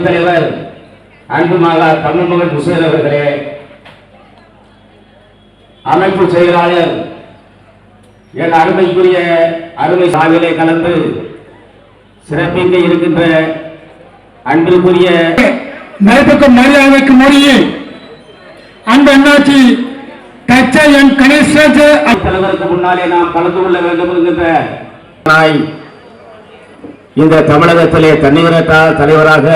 தலைவர் அன்பு மகா தமிழ்மகன் ஹுசேன் அவர்களே அமைப்பு செயலாளர் என் அருமைக்குரிய அருமை சாவிலே கலந்து சிறப்பிக்க இருக்கின்ற அன்பிற்குரிய மதிப்புக்கும் மரியாதைக்கும் உரிய அன்பு அண்ணாச்சி தச்சை என் கணேஷ்ராஜ் தலைவருக்கு முன்னாலே நாம் கலந்து கொள்ள வேண்டும் என்கின்ற இந்த தமிழகத்திலே தன்னிகரத்தா தலைவராக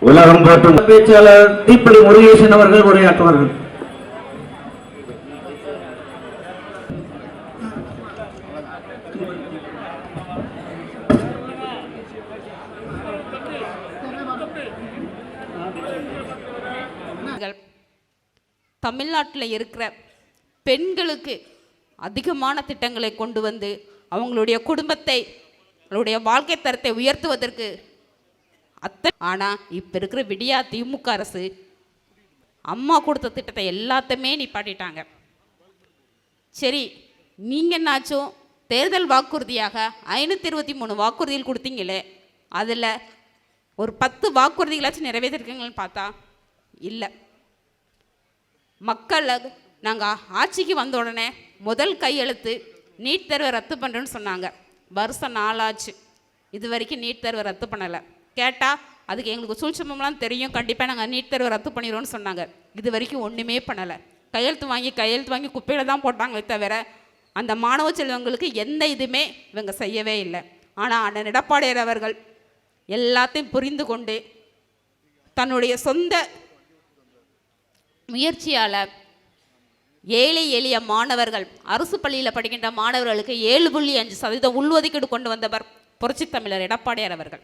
உலகம் காட்டும் பேச்சாளர் தீப்படி முருகேசன் அவர்கள் உரையாற்றுவார்கள். தமிழ்நாட்டில் இருக்கிற பெண்களுக்கு அதிகமான திட்டங்களை கொண்டு வந்து அவங்களுடைய குடும்பத்தை அவங்களுடைய வாழ்க்கை தரத்தை உயர்த்துவதற்கு அத்தை ஆனால் இப்போ இருக்கிற விடியா திமுக அரசு அம்மா கொடுத்த திட்டத்தை எல்லாத்தையுமே நிப்பாட்டிட்டாங்க. சரி நீங்கள் என்னாச்சும் தேர்தல் வாக்குறுதியாக ஐநூற்றி இருபத்தி மூணு வாக்குறுதிகள் கொடுத்தீங்களே அதில் ஒரு பத்து வாக்குறுதிகளாச்சும் நிறைவேற்றிருக்கீங்கன்னு பார்த்தா இல்லை. மக்கள் நாங்கள் ஆட்சிக்கு வந்த உடனே முதல் கையெழுத்து நீட் தேர்வை ரத்து பண்ணுறேன்னு சொன்னாங்க. வருஷம் நாளாச்சு. இது வரைக்கும் நீட் தேர்வை ரத்து பண்ணலை. கேட்டால் அதுக்கு எங்களுக்கு சூழ்ச்சமெல்லாம் தெரியும். கண்டிப்பாக நாங்கள் நீட் தேர்வை ரத்து பண்ணிடுவோம்னு சொன்னாங்க. இது வரைக்கும் ஒன்றுமே பண்ணலை. கையெழுத்து வாங்கி கையெழுத்து வாங்கி குப்பையில் தான் போட்டாங்களே தவிர அந்த மாணவ செல்வங்களுக்கு எந்த இதுவுமே இவங்க செய்யவே இல்லை. ஆனால் அண்ணன் எடப்பாடியார் அவர்கள் எல்லாத்தையும் புரிந்து கொண்டு தன்னுடைய சொந்த முயற்சியால் ஏழை எளிய மாணவர்கள் அரசு பள்ளியில் படிக்கின்ற மாணவர்களுக்கு ஏழு புள்ளி அஞ்சு சதவீதம் உள்ஒதுக்கீடு கொண்டு வந்தவர் புரட்சித் தமிழர் எடப்பாடியார் அவர்கள்.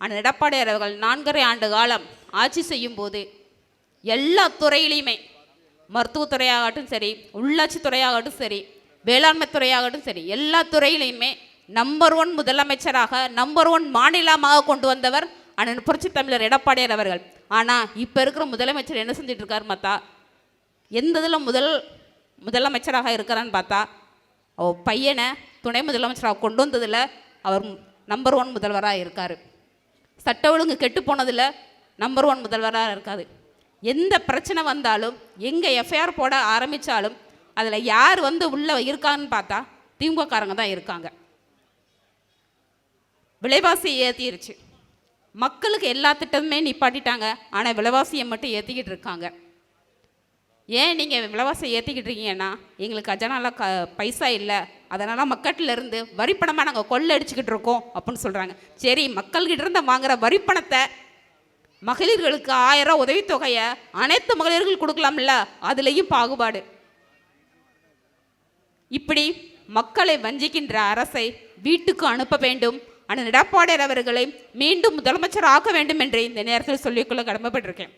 ஆனால் எடப்பாடியார் அவர்கள் நான்கரை ஆண்டு காலம் ஆட்சி செய்யும் போது எல்லா துறையிலையுமே மருத்துவத்துறையாகட்டும் சரி உள்ளாட்சி துறையாகட்டும் சரி வேளாண்மை துறையாகட்டும் சரி எல்லா துறையிலையுமே நம்பர் ஒன் முதலமைச்சராக நம்பர் ஒன் மாநிலமாக கொண்டு வந்தவர் அண்ணன் புரட்சி தமிழர் எடப்பாடியார் அவர்கள். ஆனால் இப்போ இருக்கிற முதலமைச்சர் என்ன செஞ்சுட்டு இருக்காரு பார்த்தா எந்த இதில் முதல் முதலமைச்சராக இருக்கிறான்னு பார்த்தா அவர் பையனை துணை முதலமைச்சராக கொண்டு வந்ததில் அவர் நம்பர் ஒன் முதல்வராக இருக்கார். சட்ட ஒழுங்கு கெட்டு போனதில் நம்பர் ஒன் முதல்வராக இருக்காது எந்த பிரச்சனை வந்தாலும் எங்கே எஃப்ஐஆர் போட ஆரம்பித்தாலும் அதில் யார் வந்து உள்ளே இருக்கான்னு பார்த்தா திமுகக்காரங்க தான் இருக்காங்க. விலைவாசி ஏற்றிருச்சு மக்களுக்கு எல்லா திட்டமுமே நிப்பாட்டிட்டாங்க. ஆனால் விலைவாசியை மட்டும் ஏற்றிக்கிட்டு இருக்காங்க. ஏன் நீங்கள் விலைவாசி ஏற்றிக்கிட்டு இருக்கீங்கன்னா எங்களுக்கு கஜனால க பைசா இல்லை. அதனால் மக்கள்கிட்ட வரிப்பணமாக நாங்கள் கொள்ளடிச்சுக்கிட்டு இருக்கோம் அப்படின்னு சொல்கிறாங்க சரி மக்கள்கிட்ட இருந்து வாங்குற வரிப்பணத்தை மகளிர்களுக்கு ஆயிரம் உதவித்தொகையை அனைத்து மகளிர்கள் கொடுக்கலாம்ல அதுலேயும் பாகுபாடு. இப்படி மக்களை வஞ்சிக்கின்ற அரசை வீட்டுக்கு அனுப்ப வேண்டும். அண்ணன் எடப்பாடியார் அவர்களை மீண்டும் முதலமைச்சர் ஆக்க வேண்டும் என்று இந்த நேரத்தில் சொல்லிக்கொள்ள கடமைப்பட்டிருக்கேன்.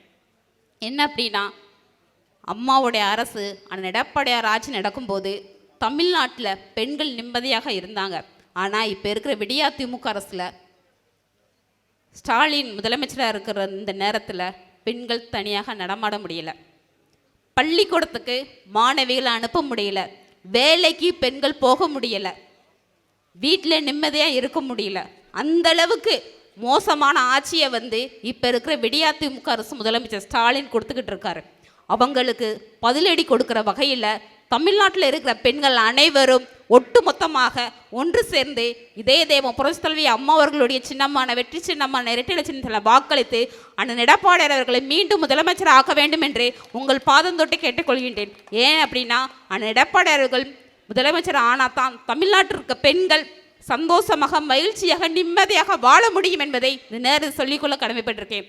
என்ன அப்படின்னா அம்மாவுடைய அரசு அண்ணன் எடப்பாடியார் ஆட்சி நடக்கும்போது தமிழ்நாட்டில் பெண்கள் நிம்மதியாக இருந்தாங்க. ஆனால் இப்போ இருக்கிற விடியா திமுக அரசில் ஸ்டாலின் முதலமைச்சராக இருக்கிற இந்த நேரத்தில் பெண்கள் தனியாக நடமாட முடியல. பள்ளிக்கூடத்துக்கு மாணவிகளை அனுப்ப முடியல. வேலைக்கு பெண்கள் போக முடியல. வீட்டில் நிம்மதியாக இருக்க முடியல. அந்த அளவுக்கு மோசமான ஆட்சியை வந்து இப்போ இருக்கிற விடியா திமுக அரசு முதலமைச்சர் ஸ்டாலின் கொடுத்துக்கிட்டு இருக்காரு. அவங்களுக்கு பதிலடி கொடுக்குற வகையில் தமிழ்நாட்டில் இருக்கிற பெண்கள் அனைவரும் ஒட்டுமொத்தமாக ஒன்று சேர்ந்து இதே தேவம் புரட்சித்தலைவி அம்மா அவர்களுடைய சின்னமான வெற்றி சின்னமான இரட்டில சின்னத்தில் வாக்களித்து அண்ணன் எடப்பாடியார் அவர்களை மீண்டும் முதலமைச்சர் ஆக்க வேண்டும் என்று உங்கள் பாதம் தொட்டு கேட்டுக்கொள்கின்றேன். ஏன் அப்படின்னா அண்ணன் எடப்பாடியார் அவர்கள் முதலமைச்சர் ஆனால் தான் தமிழ்நாட்டில் இருக்க பெண்கள் சந்தோஷமாக மகிழ்ச்சியாக நிம்மதியாக வாழ முடியும் என்பதை இந்த நேரம் சொல்லிக்கொள்ள கடமைப்பட்டிருக்கேன்.